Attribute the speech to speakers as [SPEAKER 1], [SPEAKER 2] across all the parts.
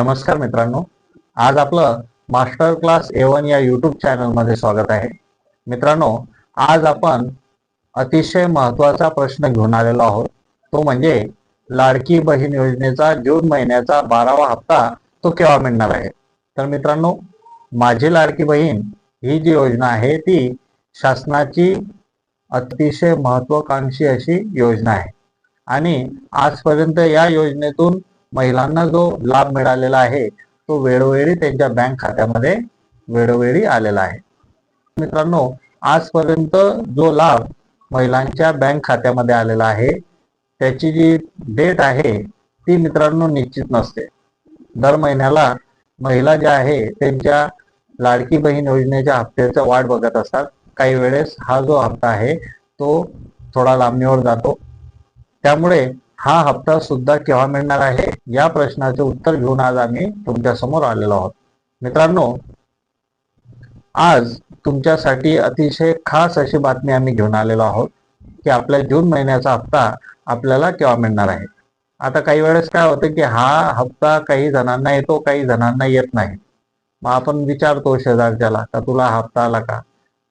[SPEAKER 1] नमस्कार मित्रांनो. आज आपलं मास्टर क्लास ए वन या युट्यूब चॅनलमध्ये स्वागत आहे. मित्रांनो आज आपण अतिशय महत्त्वाचा प्रश्न घेऊन आलेलो आहोत. तो म्हणजे लाडकी बहीण योजनेचा जून महिन्याचा बारावा हप्ता तो केव्हा मिळणार आहे? तर मित्रांनो माझी लाडकी बहीण ही जी योजना आहे ती शासनाची अतिशय महत्वाकांक्षी अशी योजना आहे. आणि आजपर्यंत या योजनेतून महिलांना जो लाभ मिळालेला आहे तो वेळोवेळी त्यांच्या बँक खात्यामध्ये वेळोवेळी आलेला आहे. मित्रांनो आजपर्यंत जो लाभ महिलांच्या बँक खात्यामध्ये आलेला आहे त्याची जी डेट आहे ती मित्रांनो निश्चित नसते. दर महिन्याला महिला ज्या आहे त्यांच्या लाडकी बहीण योजनेच्या हप्त्याचा वाट बघत असतात. काही वेळेस हा जो हप्ता आहे तो थोडा लांबणीवर जातो. त्यामुळे हा हप्ता सुद्धा केव्हा मिळणार आहे? या प्रश्नाचे उत्तर घेऊन आज आम्ही तुमच्यासमोर आलेलो आहोत. मित्रांनो आज तुमच्यासाठी अतिशय खास अशी बातमी आम्ही घेऊन आलेलो आहोत की आपल्या जून महिन्याचा हप्ता आपल्याला केव्हा मिळणार आहे? आता काही वेळेस काय होतं की हा हप्ता काही जणांना येतो काही जणांना येत नाही. मग आपण विचारतो शेजारच्याला का तुला हा हप्ता आला का?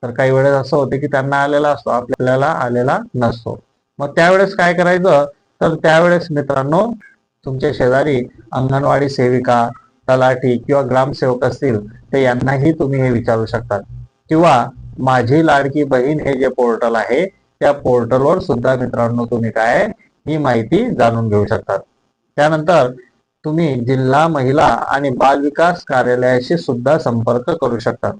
[SPEAKER 1] तर काही वेळेस असं होतं की त्यांना आलेला असतो आपल्याला आलेला नसतो. मग त्यावेळेस काय करायचं? तर त्यावेळेस मित्रांनो तुमच्या शेजारी अंगणवाडी सेविका तलाठी किंवा ग्रामसेवक असतील तर यांनाही तुम्ही हे विचारू शकतात. किंवा माझी लाडकी बहीण हे जे पोर्टल आहे त्या पोर्टलवर सुद्धा मित्रांनो तुम्ही काय ही माहिती जाणून घेऊ शकतात. त्यानंतर तुम्ही जिल्हा महिला आणि बाल विकास कार्यालयाशी सुद्धा संपर्क करू शकतात.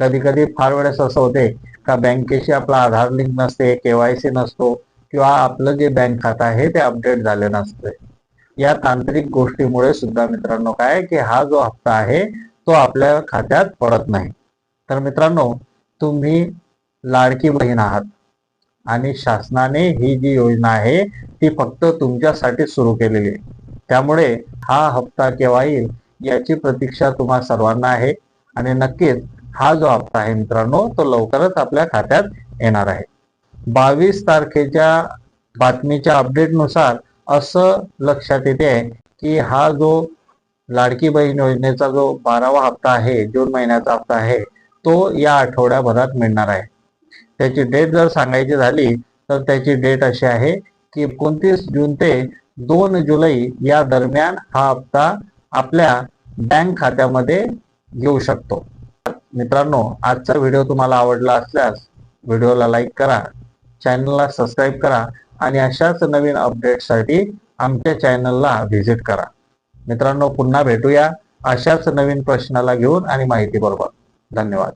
[SPEAKER 1] कधी कधी फार वेळेस असं होते का बँकेशी आपला आधार लिंक नसते केवायसी नसतो किंवा आपलं जे बँक खातं आहे ते अपडेट झाले नसते या तांत्रिक गोष्टीमुळे सुद्धा मित्रांनो काय की हा जो हप्ता आहे तो आपल्या खात्यात पडत नाही. तर मित्रांनो तुम्ही लाडकी बहीण आहात आणि शासनाने ही जी योजना आहे ती फक्त तुमच्यासाठी सुरू केलेली आहे. त्यामुळे हा हप्ता केव्हा येईल याची प्रतीक्षा तुम्हा सर्वांना आहे आणि नक्कीच हा जो हप्ता आहे मित्रांनो तो लवकरच आपल्या खात्यात येणार आहे. बावीस तारखेच्या बातमीच्या अपडेटनुसार असं लक्षात येते की हा जो लाडकी बहीण योजनेचा जो बारावा हप्ता आहे जून महिन्याचा हप्ता आहे तो या आठवड्याभरात मिळणार आहे. त्याची डेट जर सांगायची झाली तर त्याची डेट अशी आहे की एकोणतीस जून ते दोन जुलै या दरम्यान हा हप्ता आपल्या बँक खात्यामध्ये येऊ शकतो. मित्रांनो आजचा व्हिडिओ तुम्हाला आवडला असल्यास व्हिडिओला लाईक करा चॅनलला सबस्क्राईब करा आणि अशाच नवीन अपडेटसाठी आमच्या चॅनलला व्हिजिट करा. मित्रांनो पुन्हा भेटूया अशाच नवीन प्रश्नाला घेऊन आणि माहिती बरोबर धन्यवाद.